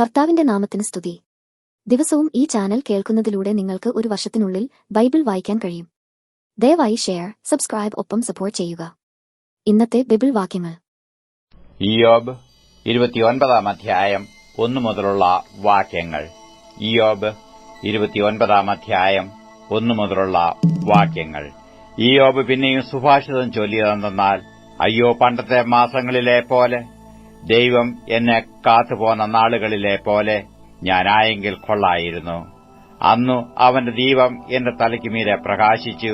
കർത്താവിന്റെ നാമത്തിന് സ്തുതി. ദിവസവും ഈ ചാനൽ കേൾക്കുന്നതിലൂടെ നിങ്ങൾക്ക് ഒരു വർഷത്തിനുള്ളിൽ ബൈബിൾ വായിക്കാൻ കഴിയും. ദയവായി ഷെയർ സബ്സ്ക്രൈബ് ഒപ്പം സപ്പോർട്ട് ചെയ്യുക. ഇന്നത്തെ ബൈബിൾ വാക്യങ്ങൾ. ഇയോബ് ഇരുപത്തിയൊൻപതാം അധ്യായം ഒന്നു മുതലുള്ള വാക്യങ്ങൾ. ഇയോബ് ഇരുപത്തിയൊൻപതാം അധ്യായം ഒന്നു മുതലുള്ള വാക്യങ്ങൾ. ഇയോബ് പിന്നെയും സുഭാഷിതം ചൊല്ലിയതെന്നാൽ അയ്യോ പണ്ടത്തെ മാസങ്ങളിലെ പോലെ ദൈവം എന്നെ കാത്തുപോന്ന നാളുകളിലെ പോലെ ഞാനായെങ്കിൽ കൊള്ളായിരുന്നു. അന്നു അവന്റെ ദീപം എന്റെ തലയ്ക്ക് മീരെ പ്രകാശിച്ചു.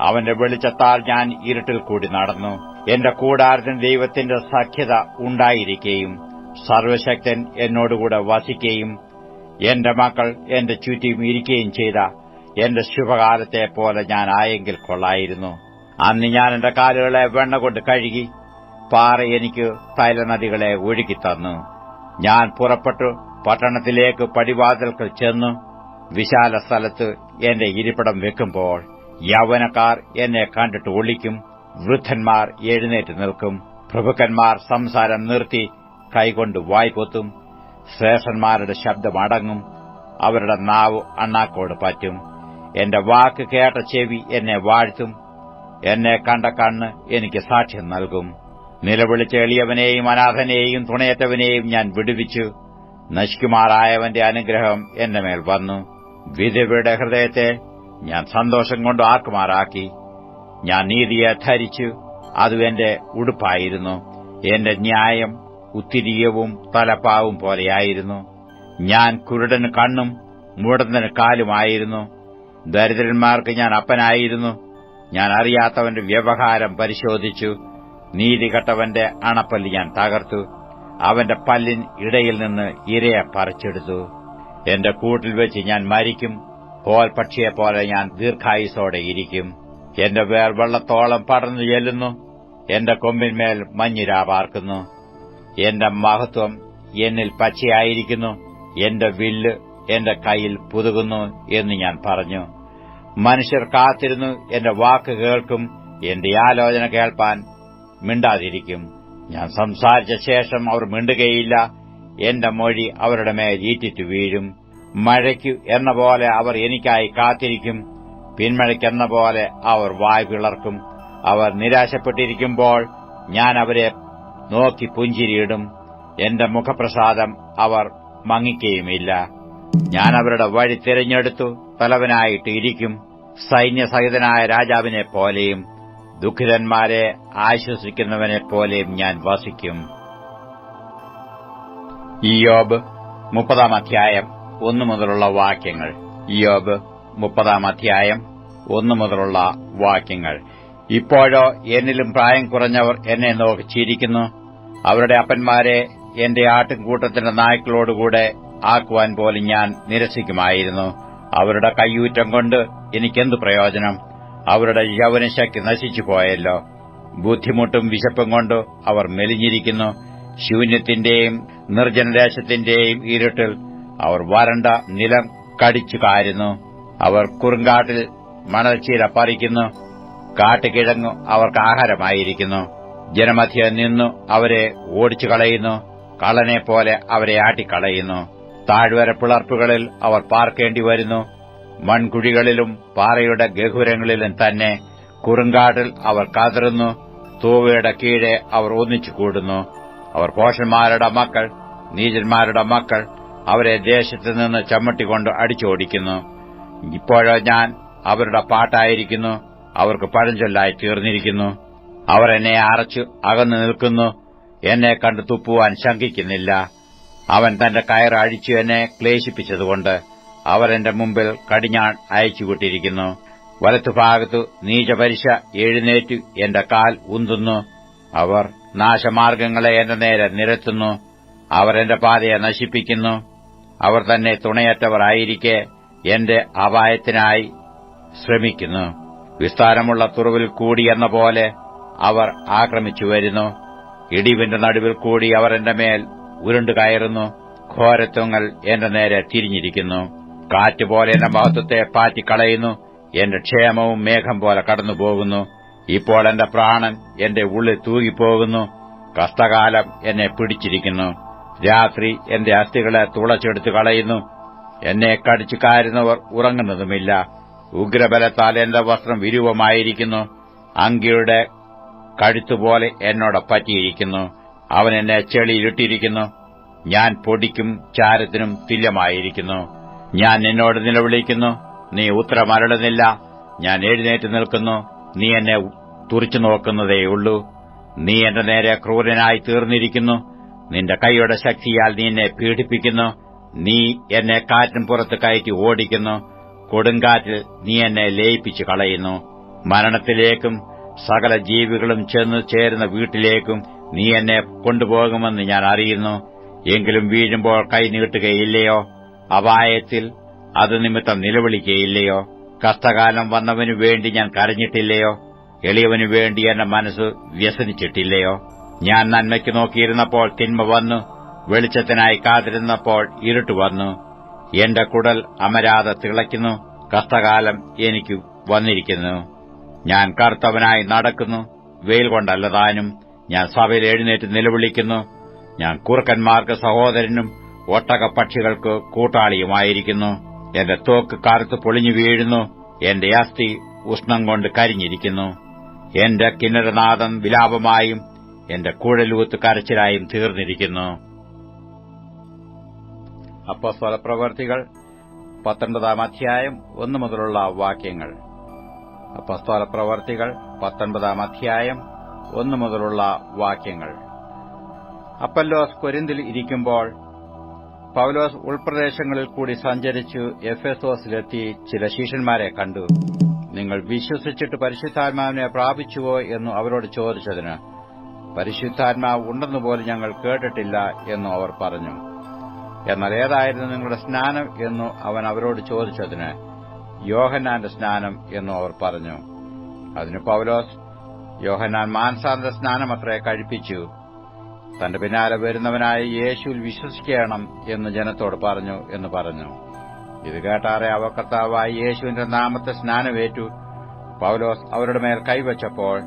അവന്റെ വെളിച്ചത്താൽ ഞാൻ ഇരുട്ടിൽ കൂടി നടന്നു. എന്റെ കൂടാരത്തിന് ദൈവത്തിന്റെ സഖ്യത ഉണ്ടായിരിക്കുകയും സർവശക്തൻ എന്നോടുകൂടെ വസിക്കുകയും എന്റെ മക്കൾ എന്റെ ചുറ്റും ഇരിക്കുകയും ചെയ്ത എന്റെ ശുഭകാലത്തെ പോലെ ഞാൻ ആയെങ്കിൽ കൊള്ളായിരുന്നു. അന്ന് ഞാൻ എന്റെ കാലുകളെ വെണ്ണ കൊണ്ട് കഴുകി പാറ എനിക്ക് തൈലനദികളെ ഒഴുകിത്തന്നു ഞാൻ പുറപ്പെട്ടു പട്ടണത്തിലേക്ക് പടിവാതിൽക്കൽ ചെന്നു. വിശാല സ്ഥലത്ത് എന്റെ ഇരിപ്പിടം വെക്കുമ്പോൾ യൗവനക്കാർ എന്നെ കണ്ടിട്ട് ഒളിക്കും. വൃദ്ധന്മാർ എഴുന്നേറ്റ് നിൽക്കും. പ്രഭുക്കന്മാർ സംസാരം നിർത്തി കൈകൊണ്ട് വായ്പൊത്തും ശ്രേഷ്ഠന്മാരുടെ ശബ്ദം അടങ്ങും. അവരുടെ നാവ് അണ്ണാക്കോട് പറ്റും. എന്റെ വാക്ക് കേട്ട ചെവി എന്നെ വാഴ്ത്തും. എന്നെ കണ്ട കണ്ണ് എനിക്ക് സാക്ഷ്യം നൽകും. നിലവിളിച്ച എളിയവനെയും അനാഥനെയും തുണയറ്റവനെയും ഞാൻ വിടുവിച്ചു. നശിക്കുമാറായവന്റെ അനുഗ്രഹം എന്റെ മേൽ വന്നു. വിധവയുടെ ഹൃദയത്തെ ഞാൻ സന്തോഷം കൊണ്ട് ആക്കുമാറാക്കി ഞാൻ നീതിയെ ധരിച്ചു. അതു എന്റെ ഉടുപ്പായിരുന്നു. എന്റെ ന്യായം ഉത്തിരീയവും തലപ്പാവും പോലെയായിരുന്നു. ഞാൻ കുരുടന് കണ്ണും മൂടത്തിന് കാലുമായിരുന്നു. ദരിദ്രന്മാർക്ക് ഞാൻ അപ്പനായിരുന്നു. ഞാൻ അറിയാത്തവന്റെ വ്യവഹാരം പരിശോധിച്ചു. നീതികെട്ടവന്റെ അണപ്പല്ല് ഞാൻ തകർത്തു. അവന്റെ പല്ലിൻ ഇടയിൽ നിന്ന് ഇരയെ പറിച്ചെടുത്തു. എന്റെ കൂട്ടിൽ വെച്ച് ഞാൻ മരിക്കും. പോൽ പക്ഷിയെപ്പോലെ ഞാൻ ദീർഘായുസോടെ ഇരിക്കും. എന്റെ വേർ വെള്ളത്തോളം പടർന്നു ചെല്ലുന്നു. എന്റെ കൊമ്പിന്മേൽ മഞ്ഞിരാ പാർക്കുന്നു. എന്റെ മഹത്വം എന്നിൽ പച്ചയായിരിക്കുന്നു. എന്റെ വില്ല് എന്റെ കയ്യിൽ പുതുകുന്നു എന്ന് ഞാൻ പറഞ്ഞു. മനുഷ്യർ കാത്തിരുന്നു. എന്റെ വാക്ക് കേൾക്കും. എന്റെ ആലോചന കേൾപ്പാൻ മിണ്ടാതിരിക്കും. ഞാൻ സംസാരിച്ച ശേഷം അവർ മിണ്ടുകയില്ല. എന്റെ മൊഴി അവരുടെ മേൽ ഈറ്റിറ്റു വീഴും. മഴയ്ക്കു എന്ന പോലെ അവർ എനിക്കായി കാത്തിരിക്കും. പിന്മഴയ്ക്കെന്ന പോലെ അവർ വായ് പിളർക്കും. അവർ നിരാശപ്പെട്ടിരിക്കുമ്പോൾ ഞാൻ അവരെ നോക്കി പുഞ്ചിരിയിടും. എന്റെ മുഖപ്രസാദം അവർ മങ്ങിക്കുകയുമില്ല ഞാൻ അവരുടെ വഴി തിരഞ്ഞെടുത്തു. തലവനായിട്ട് ഇരിക്കും. സൈന്യസഹിതനായ രാജാവിനെ പോലെയും ദുഃഖിതന്മാരെ ആശ്വസിക്കുന്നവനെ പോലെയും ഞാൻ വസിക്കും. ഇയോബ് മുപ്പതാം അധ്യായം ഒന്നു മുതലുള്ള വാക്യങ്ങൾ. ഇയോബ് മുപ്പതാം അധ്യായം ഒന്നു മുതലുള്ള വാക്യങ്ങൾ. ഇപ്പോഴോ എന്നിലും പ്രായം കുറഞ്ഞവർ എന്നെ നോക്കി ചിരിക്കുന്നു. അവരുടെ അപ്പന്മാരെ എന്റെ ആട്ടിൻകൂട്ടത്തിന്റെ നായ്ക്കളോടുകൂടെ ആക്കുവാൻ പോലും ഞാൻ നിരസിക്കുമായിരുന്നു. അവരുടെ കയ്യൂറ്റം കൊണ്ട് എനിക്കെന്തു പ്രയോജനം? അവരുടെ യൗവനശക്തി നശിച്ചു പോയല്ലോ. ബുദ്ധിമുട്ടും വിശപ്പും കൊണ്ട് അവർ മെലിഞ്ഞിരിക്കുന്നു. ശൂന്യത്തിന്റെയും നിർജനദേശത്തിന്റെയും ഇരുട്ടിൽ അവർ വരണ്ട നിലം കടിച്ചു കാരുന്നു. അവർ കുറുങ്കാട്ടിൽ മണൽച്ചീര പറിക്കുന്നു. കാട്ടുകിഴങ്ങു അവർക്ക് ആഹാരമായിരിക്കുന്നു. ജനമധ്യ നിന്നു അവരെ ഓടിച്ചു കളയുന്നു കള്ളനെ പോലെ അവരെ ആട്ടിക്കളയുന്നു. താഴ്വര പിളർപ്പുകളിൽ അവർ പാർക്കേണ്ടി വരുന്നു. മൺകുഴികളിലും പാറയുടെ ഗഹുരങ്ങളിലും തന്നെ കുറുങ്കാടിൽ അവർ കതറുന്നു തൂവയുടെ കീഴെ അവർ ഒന്നിച്ചു കൂടുന്നു. അവർ പോഷന്മാരുടെ മക്കൾ നീചന്മാരുടെ മക്കൾ അവരെ ദേശത്തു നിന്ന് ചമ്മട്ടിക്കൊണ്ട് അടിച്ചോടിക്കുന്നു. ഇപ്പോഴോ ഞാൻ അവരുടെ പാട്ടായിരിക്കുന്നു അവർക്ക് പഴഞ്ചൊല്ലായി തീർന്നിരിക്കുന്നു. അവർ എന്നെ അറച്ചു അകന്നു നിൽക്കുന്നു എന്നെ കണ്ടു തുപ്പുവാൻ ശങ്കിക്കുന്നില്ല. അവൻ തന്റെ കയർ അഴിച്ചു എന്നെ ക്ലേശിപ്പിച്ചതുകൊണ്ട് അവർ എന്റെ മുമ്പിൽ കടിഞ്ഞാൺ അയച്ചുവിട്ടിരിക്കുന്നു വലത്തുഭാഗത്തു നീചപരിശ എഴുന്നേറ്റു എന്റെ കാൽ ഉന്തുന്നു. അവർ നാശമാർഗങ്ങളെ എന്റെ നേരെ നിരത്തുന്നു. അവരെന്റെ പാതയെ നശിപ്പിക്കുന്നു. അവർ തന്നെ തുണയറ്റവർ ആയിരിക്കെ എന്റെ അപായത്തിനായി ശ്രമിക്കുന്നു. വിസ്താരമുള്ള തുറവിൽ കൂടി എന്ന പോലെ അവർ ആക്രമിച്ചു വരുന്നു. ഇടിവിന്റെ നടുവിൽ കൂടി അവർ എന്റെ മേൽ ഉരുണ്ടുകയറുന്നു ഘോരത്വങ്ങൾ എന്റെ നേരെ തിരിഞ്ഞിരിക്കുന്നു. കാറ്റുപോലെ എന്റെ മഹത്വത്തെ പാറ്റിക്കളയുന്നു. എന്റെ ക്ഷേമവും മേഘം പോലെ കടന്നുപോകുന്നു. ഇപ്പോൾ എന്റെ പ്രാണൻ എന്റെ ഉള്ളിൽ തൂകിപ്പോകുന്നു. കഷ്ടകാലം എന്നെ പിടിച്ചിരിക്കുന്നു. രാത്രി എന്റെ അസ്ഥികളെ തുളച്ചെടുത്തു കളയുന്നു. എന്നെ കടിച്ചു കാരുന്നവർ ഉറങ്ങുന്നതുമില്ല. ഉഗ്രബലത്താൽ എന്റെ വസ്ത്രം വിരൂപമായിരിക്കുന്നു. അങ്കിയുടെ കഴുത്തുപോലെ എന്നോട് പറ്റിയിരിക്കുന്നു. അവൻ എന്നെ ചെളിയിലിട്ടിരിക്കുന്നു. ഞാൻ പൊടിക്കും ചാരത്തിനും തുല്യമായിരിക്കുന്നു. ഞാൻ നിന്നോട് നിലവിളിക്കുന്നു നീ ഉത്തരമരളുന്നില്ല ഞാൻ എഴുന്നേറ്റ് നിൽക്കുന്നു. നീ എന്നെ തുറിച്ചു നോക്കുന്നതേയുള്ളൂ നീ എന്റെ നേരെ ക്രൂരനായി തീർന്നിരിക്കുന്നു. നിന്റെ കൈയുടെ ശക്തിയാൽ നീ എന്നെ പീഡിപ്പിക്കുന്നു. നീ എന്നെ കാറ്റും പുറത്ത് കയറ്റി ഓടിക്കുന്നു. കൊടുങ്കാറ്റിൽ നീ എന്നെ ലയിപ്പിച്ചു കളയുന്നു. മരണത്തിലേക്കും സകല ജീവികളും ചെന്നു ചേരുന്ന വീട്ടിലേക്കും നീ എന്നെ കൊണ്ടുപോകുമെന്ന് ഞാൻ അറിയുന്നു. എങ്കിലും വീഴുമ്പോൾ കൈ നീട്ടുകയില്ലയോ? അപായത്തിൽ അത് നിമിത്തം നിലവിളിക്കുകയില്ലയോ? കഷ്ടകാലം വന്നവനു വേണ്ടി ഞാൻ കരഞ്ഞിട്ടില്ലയോ? എളിയവനു വേണ്ടി എന്റെ മനസ്സ് വ്യസനിച്ചിട്ടില്ലയോ? ഞാൻ നന്മയ്ക്ക് നോക്കിയിരുന്നപ്പോൾ തിന്മ വന്നു വെളിച്ചത്തിനായി കാതിരുന്നപ്പോൾ ഇരുട്ട് വന്നു. എന്റെ കുടൽ അമരാതെ തിളയ്ക്കുന്നു കഷ്ടകാലം എനിക്ക് വന്നിരിക്കുന്നു. ഞാൻ കറുത്തവനായി നടക്കുന്നു വെയിൽ കൊണ്ടല്ലതാനും ഞാൻ സഭയിൽ എഴുന്നേറ്റ് നിലവിളിക്കുന്നു. ഞാൻ കുറുക്കന്മാർക്ക് സഹോദരനും ഒട്ടകപ്പക്ഷികൾക്ക് കൂട്ടാളിയുമായിരിക്കുന്നു. എന്റെ തോക്ക് കറുത്ത് പൊളിഞ്ഞു വീഴുന്നു. എന്റെ അസ്ഥി ഉഷ്ണം കൊണ്ട് കരിഞ്ഞിരിക്കുന്നു. എന്റെ കിന്നരനാഥം വിലാപമായും എന്റെ കുഴലൂത്ത് കരച്ചിലായും തീർന്നിരിക്കുന്നു. അപ്പസ്വലപ്രവർത്തികൾ പത്തൊൻപതാം അധ്യായം ഒന്നു മുതലുള്ള വാക്യങ്ങൾ. അപ്പസ്തോല പ്രവർത്തികൾ പത്തൊൻപതാം അധ്യായം ഒന്നു മുതലുള്ള വാക്യങ്ങൾ. അപ്പല്ലോസ് കൊരിന്തിൽ ഇരിക്കുമ്പോൾ പൌലോസ് ഉൾപ്രദേശങ്ങളിൽ കൂടി സഞ്ചരിച്ചു എഫെസോസിലെത്തി ചില ശിഷ്യന്മാരെ കണ്ടു. നിങ്ങൾ വിശ്വസിച്ചിട്ട് പരിശുദ്ധാത്മാവിനെ പ്രാപിച്ചുവോ? എന്നു അവരോട് ചോദിച്ചതിന് പരിശുദ്ധാത്മാവ് ഉണ്ടെന്നുപോലും ഞങ്ങൾ കേട്ടിട്ടില്ല എന്നു അവർ പറഞ്ഞു. എന്നാൽ ഏതായിരുന്നു നിങ്ങളുടെ സ്നാനം? എന്നു അവൻ അവരോട് ചോദിച്ചതിന് യോഹന്നാന്റെ സ്നാനം എന്നു അവർ പറഞ്ഞു. അതിന് പൌലോസ് യോഹന്നാൻ സ്നാനം സ്നാനമത്രേ കഴിപ്പിച്ചു. തന്റെ പിന്നാലെ വരുന്നവനായ യേശുവിൽ വിശ്വസിക്കണം എന്ന് ജനത്തോട് പറഞ്ഞു എന്ന് പറഞ്ഞു. ഇത് കേട്ടാറെ അവ യേശുവിന്റെ നാമത്തെ സ്നാനമേറ്റു. പൌലോസ് അവരുടെ മേൽ കൈവച്ചപ്പോൾ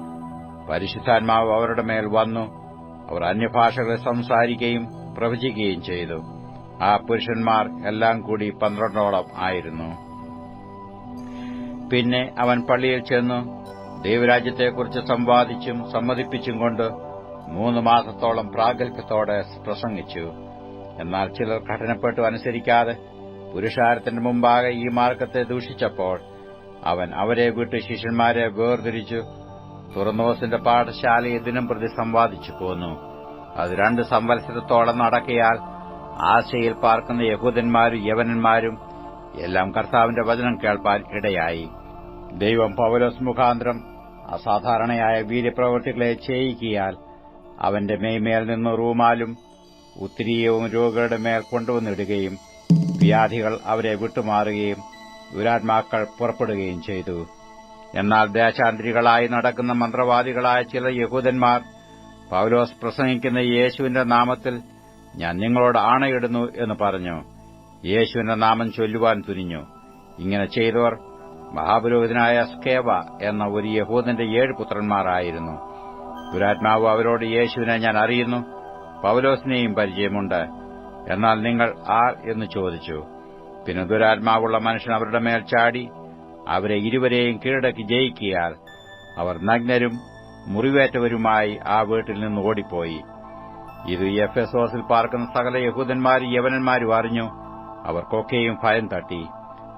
പരിശുദ്ധാത്മാവ് അവരുടെ മേൽ വന്നു. അവർ അന്യഭാഷകളെ സംസാരിക്കുകയും പ്രവചിക്കുകയും ചെയ്തു. ആ പുരുഷന്മാർ എല്ലാം കൂടി പന്ത്രണ്ടോളം ആയിരുന്നു. പിന്നെ അവൻ പള്ളിയിൽ ചെന്നു. ദൈവരാജ്യത്തെക്കുറിച്ച് സംവാദിച്ചും സമ്മതിപ്പിച്ചും കൊണ്ട് മൂന്ന് മാസത്തോളം പ്രാഗൽഭ്യത്തോടെ പ്രസംഗിച്ചു. എന്നാൽ ചിലർ കഠിനപ്പെട്ടു അനുസരിക്കാതെ പുരുഷാരത്തിന്റെ മുമ്പാകെ ഈ മാർഗത്തെ ദൂഷിച്ചപ്പോൾ അവൻ അവരെ വിട്ട് ശിഷ്യന്മാരെ വേർതിരിച്ചു തുറന്നോസിന്റെ പാഠശാലയെ ദിനം പ്രതി സംവാദിച്ചു പോന്നു. അത് രണ്ട് സംവത്സരത്തോളം നടക്കിയാൽ ആശയിൽ പാർക്കുന്ന യഹൂദന്മാരും യവനന്മാരും എല്ലാം കർത്താവിന്റെ വചനം കേൾപ്പാൻ ഇടയായി. ദൈവം പൗലോസ് മുഖാന്തരം അസാധാരണയായ വീര്യപ്രവൃത്തികളെ ചെയ്യിക്കിയാൽ അവന്റെ മേയ്മേൽ നിന്ന് റൂമാലും ഉത്തിരിയവും രോഗികളുടെ മേൽ കൊണ്ടുവന്നിടുകയും വ്യാധികൾ അവരെ വിട്ടുമാറുകയും ദുരാത്മാക്കൾ പുറപ്പെടുകയും ചെയ്തു. എന്നാൽ ദേശാന്തരികളായി നടക്കുന്ന മന്ത്രവാദികളായ ചില യഹൂദന്മാർ പൌലോസ് പ്രസംഗിക്കുന്ന യേശുവിന്റെ നാമത്തിൽ ഞാൻ നിങ്ങളോട് ആണയിടുന്നു എന്ന് പറഞ്ഞു. യേശുവിന്റെ നാമം ചൊല്ലുവാൻ തുനിഞ്ഞു. ഇങ്ങനെ ചെയ്തവർ മഹാപുരോഹിതനായ സ്കേവ എന്ന ഒരു യഹൂദന്റെ ഏഴ് പുത്രന്മാരായിരുന്നു. ദുരാത്മാവ് അവരോട് യേശുവിനെ ഞാൻ അറിയുന്നു. പൌലോസിനെയും പരിചയമുണ്ട്. എന്നാൽ നിങ്ങൾ ആർ എന്ന് ചോദിച്ചു. പിന്നെ ദുരാത്മാവുള്ള മനുഷ്യൻ അവരുടെ മേൽ ചാടി അവരെ ഇരുവരെയും കീഴടക്കി ജയിക്കിയാൽ അവർ നഗ്നരും മുറിവേറ്റവരുമായി ആ വീട്ടിൽ നിന്ന് ഓടിപ്പോയി. ഇത് എഫ് എസ് ഓസിൽ പാർക്കുന്ന സകല യഹൂദന്മാരും യവനന്മാരും അറിഞ്ഞു. അവർക്കൊക്കെയും ഭയം തട്ടി.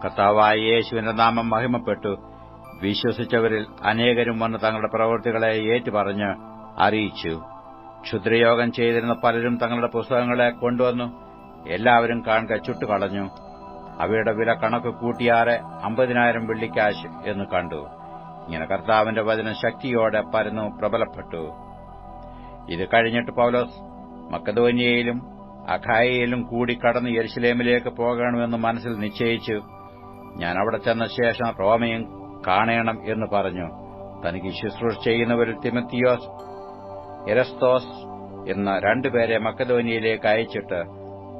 കർത്താവായ യേശുവിന്റെ നാമം മഹിമപ്പെട്ടു. വിശ്വസിച്ചവരിൽ അനേകരും വന്ന് തങ്ങളുടെ പ്രവൃത്തികളെ ഏറ്റുപറഞ്ഞ് അറിയിച്ചു. ക്ഷുദ്രയോഗം ചെയ്തിരുന്ന പലരും തങ്ങളുടെ പുസ്തകങ്ങളെ കൊണ്ടുവന്നു. എല്ലാവരും കാണുക ചുട്ടുകളഞ്ഞു. അവയുടെ വില കണക്ക് കൂട്ടിയാറെ അമ്പതിനായിരം വെള്ളിക്കാശ് എന്ന് കണ്ടു. ഇങ്ങനെ കർത്താവിന്റെ വചനം ശക്തിയോടെ പരന്നു പ്രബലപ്പെട്ടു. ഇത് കഴിഞ്ഞിട്ട് പൗലോസ് മക്കതോനിയയിലും അഖായയിലും കൂടി കടന്ന് യെരുസലേമിലേക്ക് പോകണമെന്ന് മനസ്സിൽ നിശ്ചയിച്ചു. ഞാൻ അവിടെ ചെന്ന ശേഷം റോമയും കാണണം എന്ന് പറഞ്ഞു. തനിക്ക് ശുശ്രൂഷ ചെയ്യുന്നവരിൽ തിമത്തിയോസ് എരസ്തോസ് എന്ന രണ്ടുപേരെ മക്കധോനിയിലേക്ക് അയച്ചിട്ട്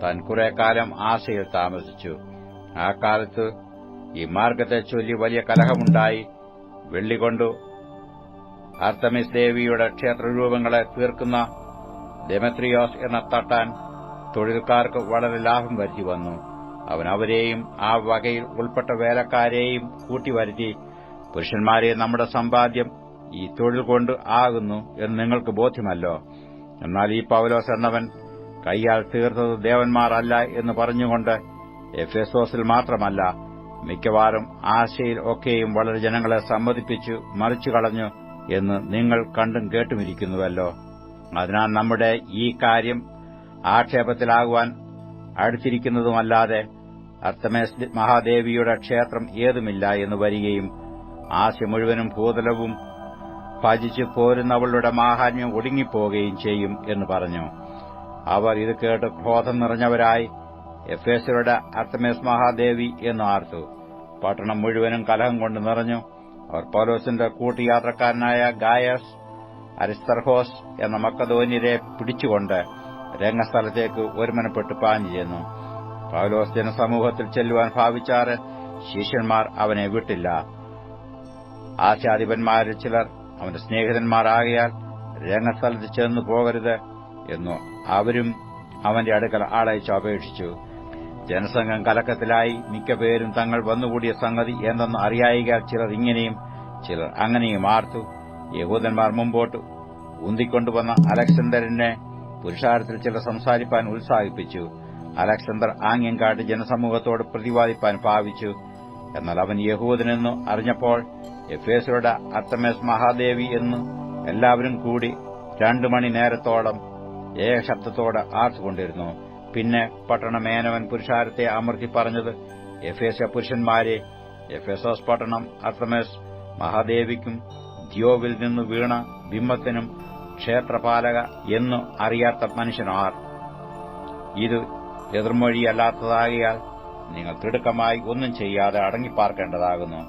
താൻ കുറെ കാലം ആശയിൽ താമസിച്ചു. ആ കാലത്ത് ഈ മാർഗത്തെ ചൊല്ലി വലിയ കലഹമുണ്ടായി. വെള്ളികൊണ്ടു ആർത്തമിസ് ദേവിയുടെ ക്ഷേത്രരൂപങ്ങളെ തീർക്കുന്ന ഡെമത്രിയോസ് എന്ന തട്ടാൻ തൊഴിൽക്കാർക്ക് വളരെ ലാഭം വരുത്തി വന്നു. അവൻ അവരെയും ആ വകയിൽ ഉൾപ്പെട്ട വേലക്കാരെയും കൂട്ടിവരുത്തി പുരുഷന്മാരെ നമ്മുടെ സമ്പാദ്യം ഈ തൊഴിൽ കൊണ്ട് ആകുന്നു എന്ന് നിങ്ങൾക്ക് ബോധ്യമല്ലോ. എന്നാൽ ഈ പൗലോസ് എന്നവൻ കൈയാൽ തീർത്തത് ദേവന്മാരല്ല എന്ന് പറഞ്ഞുകൊണ്ട് എഫേസോസിൽ മാത്രമല്ല മിക്കവാറും ആശയിൽ ഒക്കെയും വളരെ ജനങ്ങളെ സമ്മതിപ്പിച്ചു മറിച്ചു കളഞ്ഞു എന്ന് നിങ്ങൾ കണ്ടും കേട്ടുമിരിക്കുന്നുവല്ലോ. അതിനാൽ നമ്മുടെ ഈ കാര്യം ആക്ഷേപത്തിലാകുവാൻ അടുത്തിരിക്കുന്നതുമല്ലാതെ അർത്തമേസ് മഹാദേവിയുടെ ക്ഷേത്രം ഏതുമില്ല എന്ന് വരികയും ആശയ മുഴുവനും ഭൂതലവും ഭജിച്ചു പോരുന്നവളുടെ മാഹാത്മ്യം ഒടുങ്ങിപ്പോവുകയും ചെയ്യും എന്ന് പറഞ്ഞു. അവർ ഇത് കേട്ട് ക്രോധം നിറഞ്ഞവരായി എഫേസരുടെ അർത്തമേസ് മഹാദേവി എന്ന് ആർത്തു. പട്ടണം മുഴുവനും കലഹം കൊണ്ട് നിറഞ്ഞു. അവർ പൗലോസിന്റെ കൂട്ടുയാത്രക്കാരനായ ഗായസ് അരിസ്തർഹോസ് എന്ന മക്കതോന്യരെ പിടിച്ചുകൊണ്ട് രംഗസ്ഥലത്തേക്ക് ഒരുമനപ്പെട്ട് പാഞ്ഞു ചെന്നു. പൗലോസ് ജനസമൂഹത്തിൽ ചെല്ലുവാൻ ഭാവിച്ചാറ് ശിഷ്യന്മാർ അവനെ വിട്ടില്ല. ആശാധിപന്മാരിൽ ചിലർ അവന്റെ സ്നേഹിതന്മാരാകയാൽ രംഗസ്ഥലത്ത് ചെന്നു പോകരുത് എന്നു അവരും അവന്റെ അടുക്കൽ ആളയച്ച് അപേക്ഷിച്ചു ജനസംഘം കലക്കത്തിലായി മിക്കപേരും തങ്ങൾ വന്നുകൂടിയ സംഗതി എന്തെന്ന് അറിയായിക ചിലർ ഇങ്ങനെയും ചിലർ അങ്ങനെയും ആർത്തു. യഹൂദന്മാർ മുമ്പോട്ട് ഉന്തിക്കൊണ്ടുവന്ന അലക്സണ്ടറിനെ പുരുഷാരത്തിൽ ചിലർ സംസാരിപ്പാൻ ഉത്സാഹിപ്പിച്ചു. അലക്സണ്ടർ ആംഗ്യം കാട്ടി ജനസമൂഹത്തോട് പ്രതിവാദിപ്പാൻ ഭാവിച്ചു. എന്നാൽ അവൻ യഹൂദനെന്നു അറിഞ്ഞപ്പോൾ എഫേസരുടെ അർത്തമേസ് മഹാദേവി എന്ന് എല്ലാവരും കൂടി രണ്ടു മണി നേരത്തോളം ഏകശബ്ദത്തോടെ ആർത്തുകൊണ്ടിരുന്നു പിന്നെ പട്ടണമേനവൻ പുരുഷാരത്തെ അമർത്തി പറഞ്ഞത് എഫേസ പുരുഷന്മാരെ എഫേസോസ് പട്ടണം അർത്തമേസ് മഹാദേവിക്കും ദ്യോവിൽ നിന്ന് വീണ ബിംബത്തിനും ക്ഷേത്രപാലക എന്നു അറിയാത്ത മനുഷ്യനാർ ഇത് എതിർമൊഴിയല്ലാത്തതാകിയാൽ നിങ്ങൾ തിടുക്കമായി ഒന്നും ചെയ്യാതെ അടങ്ങിപ്പാർക്കേണ്ടതാകുന്നു.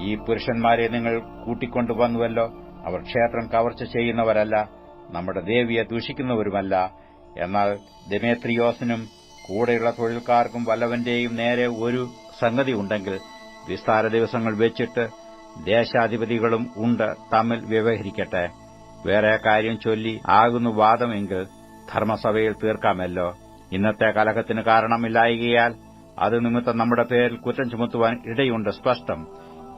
ഈ പുരുഷന്മാരെ നിങ്ങൾ കൂട്ടിക്കൊണ്ടുവന്നുവല്ലോ. അവർ ക്ഷേത്രം കവർച്ച ചെയ്യുന്നവരല്ല നമ്മുടെ ദേവിയെ ദൂഷിക്കുന്നവരുമല്ല. എന്നാൽ ദമേത്രിയോസിനും കൂടെയുള്ള തൊഴിൽക്കാർക്കും വല്ലവന്റെയും നേരെ ഒരു സംഗതി ഉണ്ടെങ്കിൽ വിസ്താര ദിവസങ്ങൾ വെച്ചിട്ട് ദേശാധിപതികളും ഉണ്ട് തമ്മിൽ വ്യവഹരിക്കട്ടെ. വേറെ കാര്യം ചൊല്ലി ആകുന്നു വാദമെങ്കിൽ ധർമ്മസഭയിൽ തീർക്കാമല്ലോ. ഇന്നത്തെ കലഹത്തിന് കാരണമില്ലായികയാൽ അത് നിമിത്തം നമ്മുടെ പേരിൽ കുറ്റം ചുമത്തുവാൻ ഇടയുണ്ട് സ്പഷ്ടം.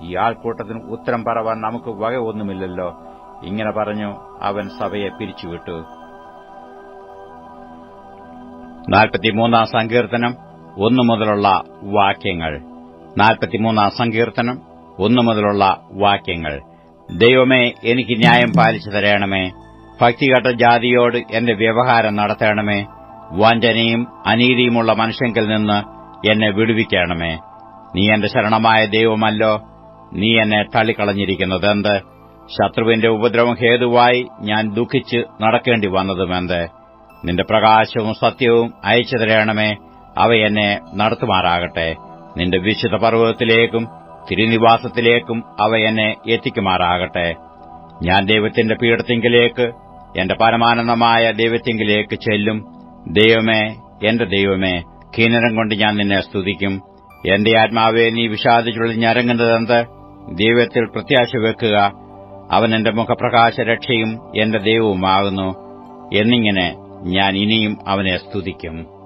ഈ ആൾക്കൂട്ടത്തിന് ഉത്തരം പറവാൻ നമുക്ക് വക ഒന്നുമില്ലല്ലോ. ഇങ്ങനെ പറഞ്ഞു അവൻ സഭയെ പിരിച്ചുവിട്ടു. നാൽപ്പത്തിമൂന്നാം സങ്കീർത്തനം ഒന്നു മുതലുള്ള വാക്യങ്ങൾ. നാൽപ്പത്തിമൂന്നാം സങ്കീർത്തനം ഒന്നു മുതലുള്ള വാക്യങ്ങൾ. ദൈവമേ എനിക്ക് ന്യായം പാലിച്ചു തരണമേ. ഭക്തികെട്ട ജാതിയോട് എന്റെ വ്യവഹാരം നടത്തണമേ. വഞ്ചനയും അനീതിയുമുള്ള മനുഷ്യങ്കിൽ നിന്ന് എന്നെ വിടുവിക്കണമേ. നീ എന്റെ ശരണമായ ദൈവമല്ലോ. നീ എന്നെ തള്ളിക്കളഞ്ഞിരിക്കുന്നതെന്ത് ശത്രുവിന്റെ ഉപദ്രവം ഹേതുവായി ഞാൻ ദുഃഖിച്ച് നടക്കേണ്ടി വന്നതുമെന്ത് നിന്റെ പ്രകാശവും സത്യവും അയച്ചു തരണമേ. അവ എന്നെ നടത്തുമാറാകട്ടെ. നിന്റെ വിശുദ്ധ പർവതത്തിലേക്കും തിരുനിവാസത്തിലേക്കും അവയെന്നെ എത്തിക്കുമാറാകട്ടെ. ഞാൻ ദൈവത്തിന്റെ പീഠത്തിങ്കിലേക്ക് എന്റെ പരമാനന്ദമായ ദൈവത്തിങ്കിലേക്ക് ചെല്ലും. ദൈവമേ എന്റെ ദൈവമേ കീനരം കൊണ്ട് ഞാൻ നിന്നെ സ്തുതിക്കും. എന്റെ ആത്മാവെ നീ വിഷാദിച്ചുള്ളിൽ ഞരങ്ങുന്നതെന്ത് ദൈവത്തിൽ പ്രത്യാശ വെക്കുക. അവൻ എന്റെ മുഖപ്രകാശ രക്ഷയും എന്റെ ദൈവവുമാകുന്നു. എന്നിങ്ങനെ ഞാൻ ഇനിയും അവനെ സ്തുതിക്കും.